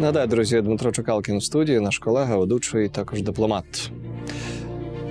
Нагадаю, друзі, Дмитро Чекалкін в студії, наш колега, ведучий, також дипломат.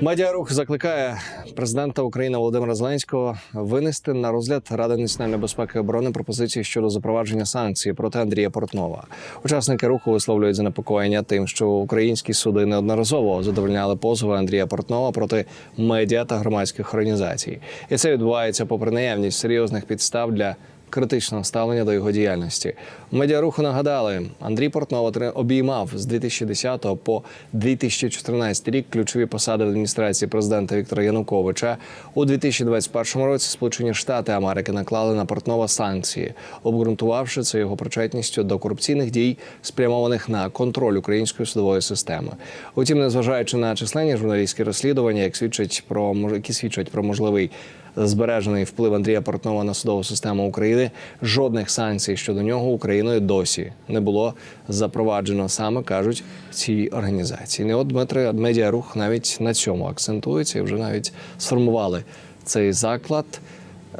Медіарух закликає президента України Володимира Зеленського винести на розгляд Ради національної безпеки і оборони пропозиції щодо запровадження санкцій проти Андрія Портнова. Учасники руху висловлюють занепокоєння тим, що українські суди неодноразово задовольняли позови Андрія Портнова проти медіа та громадських організацій, і це відбувається попри наявність серйозних підстав для критичного ставлення до його діяльності. Медіаруху нагадали, Андрій Портнов обіймав з 2010 по 2014 рік ключові посади в адміністрації президента Віктора Януковича. У 2021 році Сполучені Штати Америки наклали на Портнова санкції, обґрунтувавши це його причетністю до корупційних дій, спрямованих на контроль української судової системи. Утім, незважаючи на численні журналістські розслідування, як свідчать про які свідчать про можливий збережений вплив Андрія Портнова на судову систему України. Жодних санкцій щодо нього Україною досі не було запроваджено, саме кажуть ці організації. Не от Дмитри медіарух навіть на цьому акцентується і вже навіть сформували цей заклад,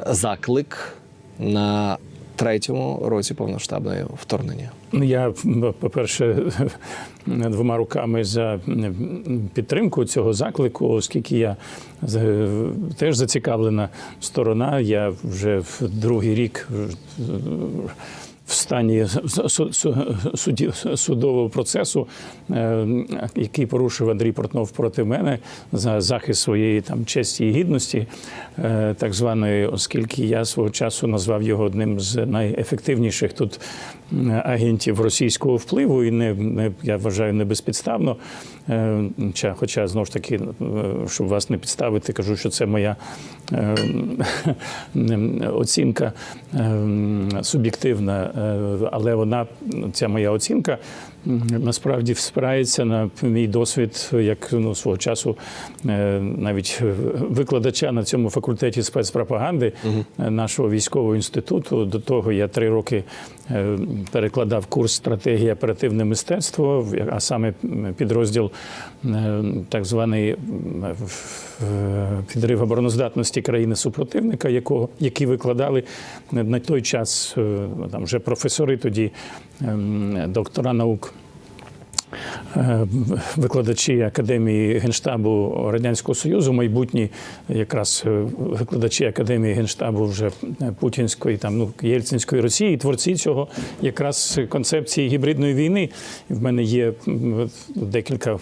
заклик на третьому році повноштабної вторгнення. Ну, Я, по-перше, двома руками за підтримку цього заклику, оскільки я теж зацікавлена сторона. Я вже в другий рік в стані су- су- судового процесу, е, який порушив Андрій Портнов проти мене за захист своєї там честі і гідності, е, так званої, оскільки я свого часу назвав його одним з найефективніших тут агентів російського впливу, і не, не я вважаю не безпідставно. Е, ча- Хоча знову ж таки, е, щоб вас не підставити, кажу, що це моя е, оцінка е, суб'єктивна, е, але вона ця моя оцінка насправді спирається на мій досвід як ну, свого часу е, навіть викладача на цьому факультеті спецпропаганди е, нашого військового інституту. До того я три роки е, перекладав курс стратегія оперативне мистецтво, а саме підрозділ так званий підрив обороноздатності країни супротивника, якого які викладали на той час там вже професори тоді, доктора наук. Е, викладачі академії генштабу радянського союзу, майбутні якраз е, викладачі академії генштабу вже е, путінської, там ну єльцинської Росії, творці цього якраз концепції гібридної війни. В мене є декілька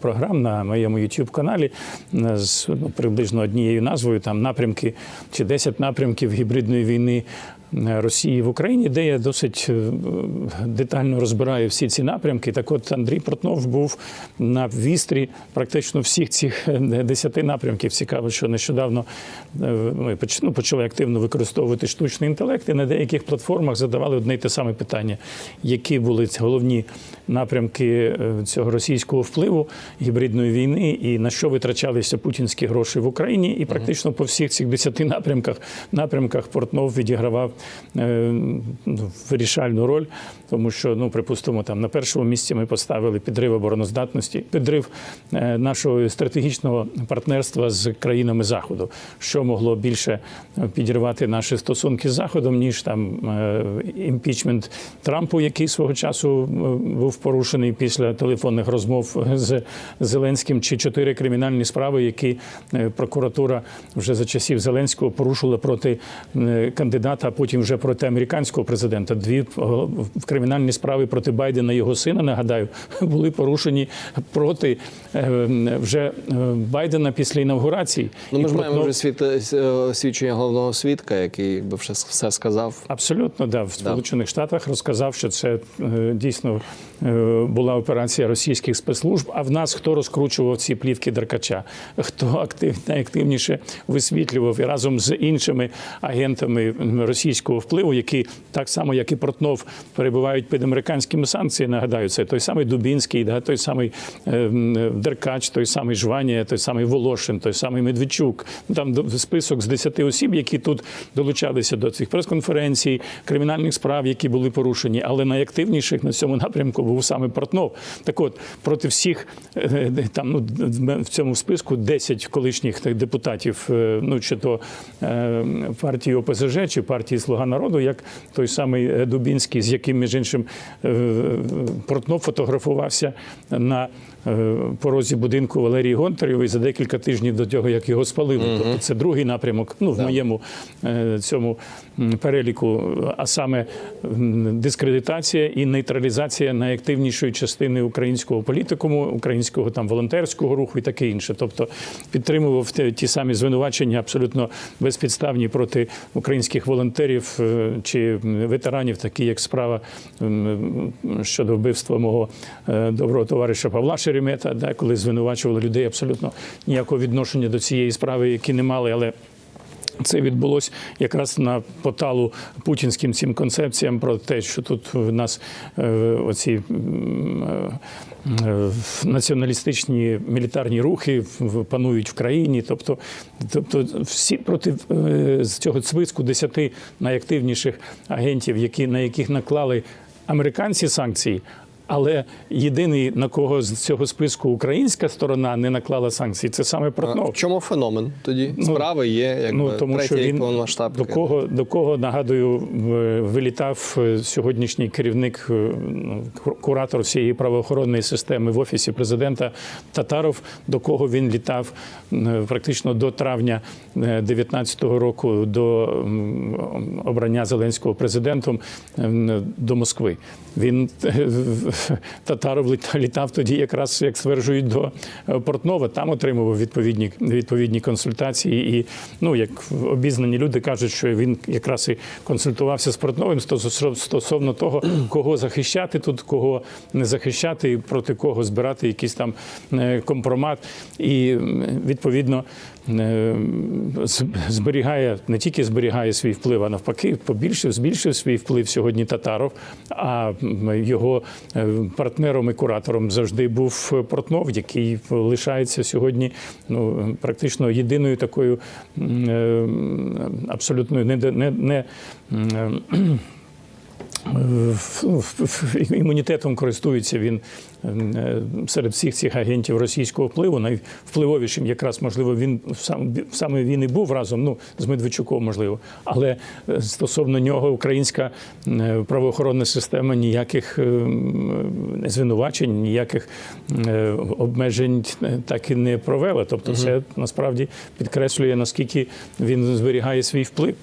програм на моєму youtube каналі з ну, приблизно однією назвою там напрямки чи 10 напрямків гібридної війни. Е, Росії в Україні, де я досить е, детально розбираю всі ці напрямки. Так от Андрій Портнов був на вістрі практично всіх цих е, десяти напрямків. Цікаво, що нещодавно ми ну, почали активно використовувати штучний інтелект і на деяких платформах задавали одне й те саме питання, які були головні напрямки цього російського впливу гібридної війни, і на що витрачалися путінські гроші в Україні. І практично по всіх цих десяти напрямках напрямках Портнов відігравав вирішальну роль, тому що, ну припустимо, там на першому місці ми поставили підрив обороноздатності, підрив е, нашого стратегічного партнерства з країнами Заходу, що могло більше е, підірвати наші стосунки з Заходом, ніж там е, імпічмент Трампу, який свого часу е, був порушений після телефонних розмов з Зеленським, чи чотири кримінальні справи, які е, прокуратура вже за часів Зеленського порушила проти е, кандидата, потім вже проти американського президента. Дві е, кримінальні справи проти Байдена і його сина. Нагадаю, були порушені проти е, вже е, Байдена після інавгурації. Ну, ми ж маємо вже світ, е, свідчення головного свідка, який якби все, все сказав. Абсолютно, да. В Сполучених Штатах розказав, що це дійсно була операція російських спецслужб. А в нас хто розкручував ці плівки Деркача? Хто актив, найактивніше висвітлював і разом з іншими агентами м, російського впливу, які так само, як і Портнов, перебувають під американськими санкціями. Нагадаю, це той самий Дубінський, да, той самий е, Деркач, той самий Жванія, той самий Волошин, той самий Медведчук. Ну, Там список з 10 осіб, які тут долучалися до цих прес-конференцій, кримінальних справ, які були порушені, але найактивніших на цьому напрямку був саме Портнов. Так от проти всіх е, е, там ну в цьому списку 10 колишніх депутатів, е, ну чи то е, партії ОПЗЖ, чи партії слуга народу, як той самий е, Дубінський, з яким між іншим портно Портнов фотографувався на е, порозі будинку Валерії Гонтарєвої за декілька тижнів до того, як його спалили. Тобто це другий напрямок. Ну в моєму е, цьому переліку, а саме дискредитація і нейтралізація найактивнішої частини українського політикуму, українського там волонтерського руху і таке інше. Тобто підтримував ті самі звинувачення абсолютно безпідставні проти українських волонтерів е, чи ветеранів, такі як справа щодо вбивства мого е, доброго товариша Павла Шеремета, да, коли звинувачували людей абсолютно ніякого відношення до цієї справи, які не мали, але. Це відбулося якраз на поталу путінським цим концепціям про те, що тут в нас е, оці е, націоналістичні мілітарні рухи панують в країні. Тобто, тобто всі проти е, з цього списку десяти найактивніших агентів, які, на яких наклали американці санкції. Але єдиний на кого з цього списку українська сторона не наклала санкції, це саме В чому феномен тоді? Справи є, якби Ну тому третій що він до кого до кого нагадую вилітав е, сьогоднішній керівник, е, ну, куратор всієї правоохоронної системи в офісі президента Татаров, до кого він літав е, практично до травня 2019 року до обрання Зеленського президентом до Москви. Він Татаров літа- літав тоді, якраз як стверджують до е, Портнова. Там отримував відповідні відповідні консультації. І ну як обізнані люди кажуть, що він якраз і консультувався з Портновим стосо- стосовно того, кого захищати тут, кого не захищати, проти кого збирати якийсь там е, компромат. І відповідно зберігає не тільки зберігає свій вплив, а навпаки, побільшив, збільшив свій вплив сьогодні Татаров. А його е, партнером і куратором завжди був Портнов, який лишається сьогодні ну практично єдиною такою е, абсолютно не, не, не е, імунітетом користується він е, серед всіх цих агентів російського впливу. Найвпливовішим якраз можливо він сам саме він і був разом. Ну з Медведчуком, можливо, але е, стосовно нього українська е, правоохоронна система ніяких е, звинувачень, ніяких е, обмежень е, так і не провела. Тобто, це насправді підкреслює наскільки він зберігає свій вплив.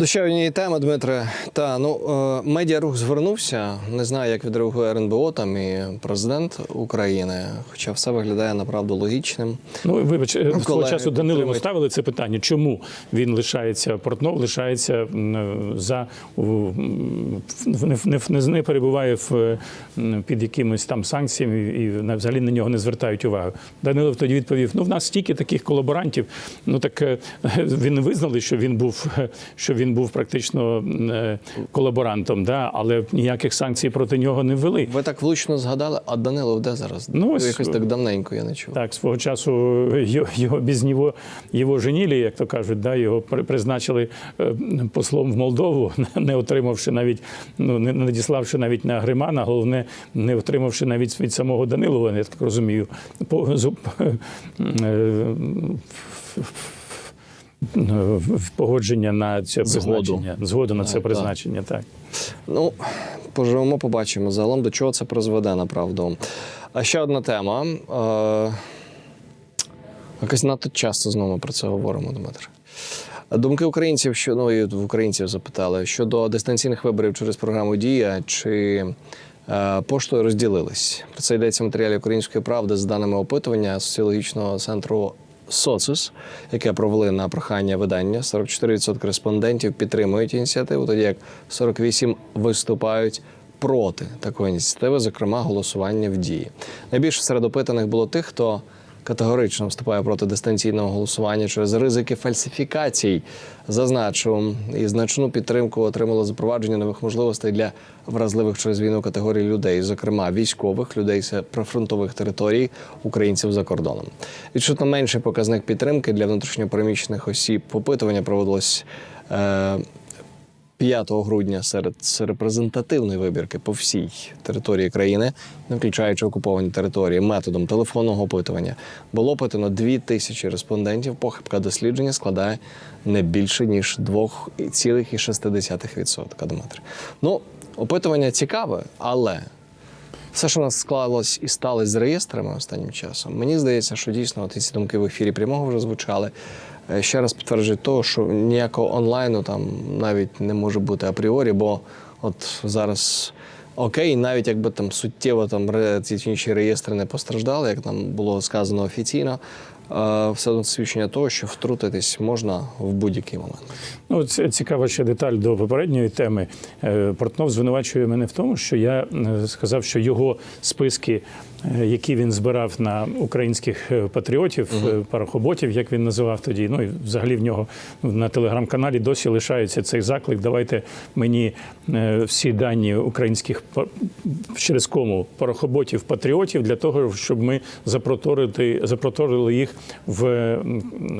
До ще однієї теми, Дмитре. Та ну е, медіарух звернувся. Не знаю, як відреагує РНБО там і президент України. Хоча все виглядає направду логічним. Ну, вибач, е, свого часу Данилову ставили це питання. Чому він лишається Портнов, лишається за не, не, не, перебуває в під якимись там санкціями і взагалі на нього не звертають увагу. Данилов тоді відповів: ну в нас стільки таких колаборантів. Ну так е, він визнали, що він був що він був практично е, колаборантом, да, але ніяких санкцій проти нього не ввели. Ви так влучно згадали, а Данилов де зараз? Ну, ось- якось так давненько я не чув. Так, свого часу його, його без нього його женілі, як то кажуть, да, його призначили е, послом в Молдову, не отримавши навіть, ну не надіславши навіть на Гримана, головне, не отримавши навіть від самого Данилова, я так розумію, по, е, погодження на це Згоду. призначення, згоду на це Так, призначення, так. Ну, поживемо, побачимо загалом, до чого це призведе, направду. А ще одна тема. Е, якось надто часто знову про це говоримо, Дмитре. Думки українців, що ну і в українців запитали щодо дистанційних виборів через програму Дія чи е, поштою розділились. Про це йдеться в матеріалі української правди з даними опитування соціологічного центру Социс, яке провели на прохання видання. 44% респондентів підтримують ініціативу, тоді як 48% виступають проти такої ініціативи, зокрема голосування в дії. Найбільше серед опитаних було тих, хто категорично вступає проти дистанційного голосування через ризики фальсифікацій. Зазначу, і значну підтримку отримало запровадження нових можливостей для вразливих через війну категорій людей, зокрема військових, людей з прифронтових територій, українців за кордоном. Відчутно менший показник підтримки для внутрішньопереміщених осіб. Опитування проводилось. Е- 5 грудня серед репрезентативної вибірки по всій території країни, не включаючи окуповані території, методом телефонного опитування, було опитано 2 тисячі респондентів. Похибка дослідження складає не більше ніж 2,6%. Дмитрий. Ну, опитування цікаве, але все, що у нас склалось і сталося з реєстрами останнім часом, мені здається, що дійсно ці думки в ефірі прямого вже звучали. Е, Ще раз підтверджують того, що ніякого онлайну там навіть не може бути апріорі, бо от зараз окей, навіть якби там суттєво там ці реєстри не постраждали, як там було сказано офіційно, е, все одно свідчення того, що втрутитись можна в будь-який момент. Ну, це цікава ще деталь до попередньої теми. Е, Портнов звинувачує мене в тому, що я сказав, що його списки, які він збирав на українських е, патріотів, е, парохоботів, як він називав тоді. Ну і взагалі в нього на телеграм-каналі досі лишається цей заклик. Давайте мені е, всі дані українських через кому парохоботів, патріотів для того, щоб ми запроторити, запроторили їх в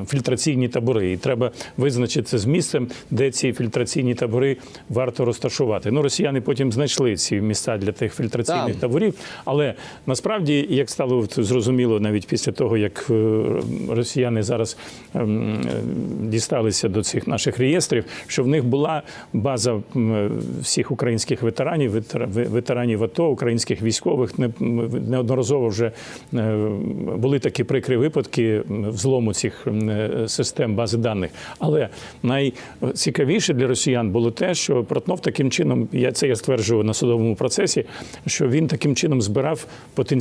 фільтраційні табори. І треба визначити з місцем, де ці фільтраційні табори варто розташувати. Ну, росіяни потім знайшли ці місця для тих фільтраційних Так. таборів. Але насправді, як стало зрозуміло, навіть після того, як е, росіяни зараз ем, е, дісталися до цих наших реєстрів, що в них була база всіх українських ветеранів, ветера- ветеранів АТО, українських військових. Неодноразово вже е, були такі прикрі випадки взлому цих е, систем бази даних. Але найцікавіше для росіян було те, що Портнов таким чином, я це я стверджував на судовому процесі, що він таким чином збирав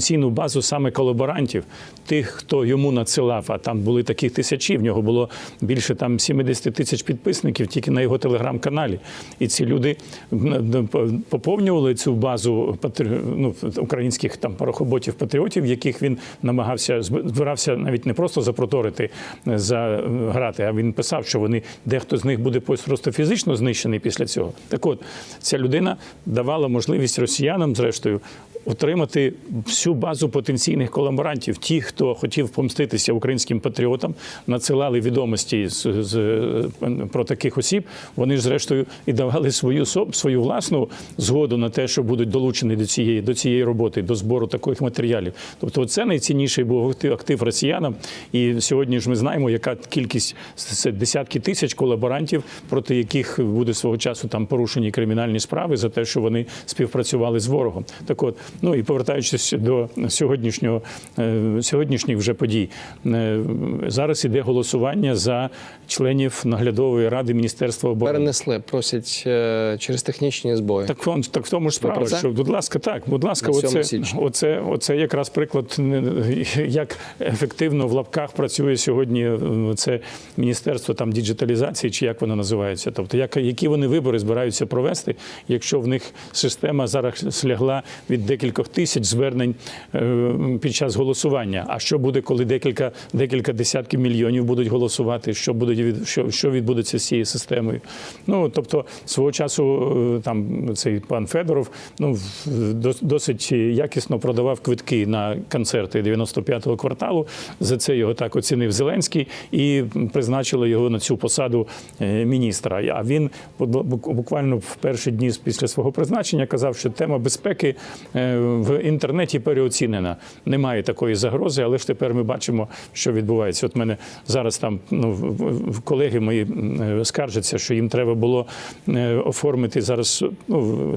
потенційну базу саме колаборантів, тих, хто йому надсилав. А там були такі тисячі. В нього було більше там 70 тисяч підписників тільки на його телеграм-каналі. І ці люди поповнювали цю базу ну, українських там парохоботів патріотів, яких він намагався збирався навіть не просто запроторити е, за грати, а він писав, що вони дехто з них буде просто фізично знищений після цього. Так от ця людина давала можливість росіянам, зрештою. Отримати всю базу потенційних колаборантів. Ті, хто хотів помститися українським патріотам, надсилали відомості з, з, про таких осіб. Вони ж зрештою і давали свою свою власну згоду на те, що будуть долучені до цієї до цієї роботи, до збору таких матеріалів. Тобто, це найцінніший був актив росіянам. І сьогодні ж ми знаємо, яка кількість це десятки тисяч колаборантів, проти яких буде свого часу там порушені кримінальні справи за те, що вони співпрацювали з ворогом. Так от, ну і повертаючись до сьогоднішнього е, сьогоднішніх вже подій, е, зараз іде голосування за членів наглядової ради Міністерства оборони. Перенесли, просять е, через технічні збої. Так, вон- так в тому ж справа, що, будь ласка, так, будь ласка, На 7 оце, оце, оце якраз приклад, як ефективно в лапках працює сьогодні це Міністерство там діджиталізації, чи як воно називається. Тобто, як, які вони вибори збираються провести, якщо в них система зараз слягла від декількох тисяч звернень е, під час голосування. А що буде, коли декілька, декілька десятків мільйонів будуть голосувати? Що від що, що відбудеться з цією системою? Ну тобто, свого часу е, там цей пан Федоров ну досить якісно продавав квитки на концерти 95-го кварталу. За це його так оцінив Зеленський і призначили його на цю посаду е, міністра. А він бу- бу- буквально в перші дні після свого призначення казав, що тема безпеки в інтернеті переоцінена. Немає такої загрози, але ж тепер ми бачимо, що відбувається. От мене зараз там ну, колеги мої е, скаржаться, що їм треба було е, оформити зараз ну,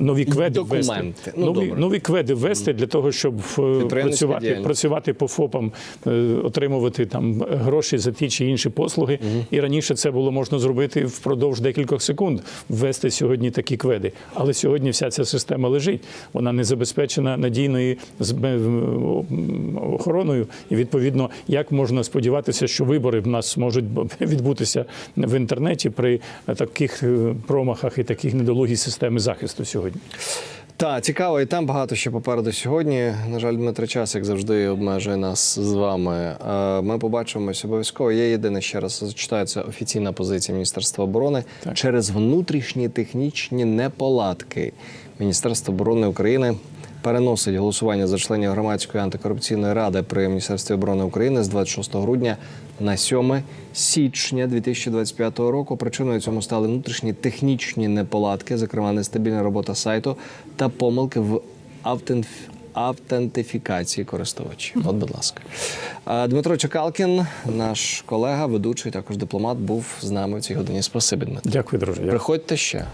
нові кведи ввести. Документи. Ну, нові, добре. нові кведи ввести для того, щоб е, працювати, працювати по ФОПам, е, отримувати там гроші за ті чи інші послуги. І раніше це було можна зробити впродовж декількох секунд, ввести сьогодні такі кведи. Але сьогодні вся ця система лежить. Вона не забезпечена надійною збе- охороною. І відповідно, як можна сподіватися, що вибори в нас можуть відбутися в інтернеті при таких е, промахах і таких недолугій системи захисту сьогодні. Так, цікаво, і там багато ще попереду сьогодні. На жаль, Дмитро час, як завжди, обмежує нас з вами. Е, Ми побачимось обов'язково. Є єдине ще раз зачитаю, це офіційна позиція Міністерства оборони Так. через внутрішні технічні неполадки. Міністерство оборони України переносить голосування за членів громадської антикорупційної ради при міністерстві оборони України з 26 грудня на 7 січня 2025 року. Причиною цьому стали внутрішні технічні неполадки, зокрема нестабільна робота сайту та помилки в автентиф... автентифікації користувачів. От, будь ласка, Дмитро Чекалкін, наш колега, ведучий, також дипломат, був з нами в цій годині. Спасибі, Дмитро. Дякую, друже. Приходьте ще.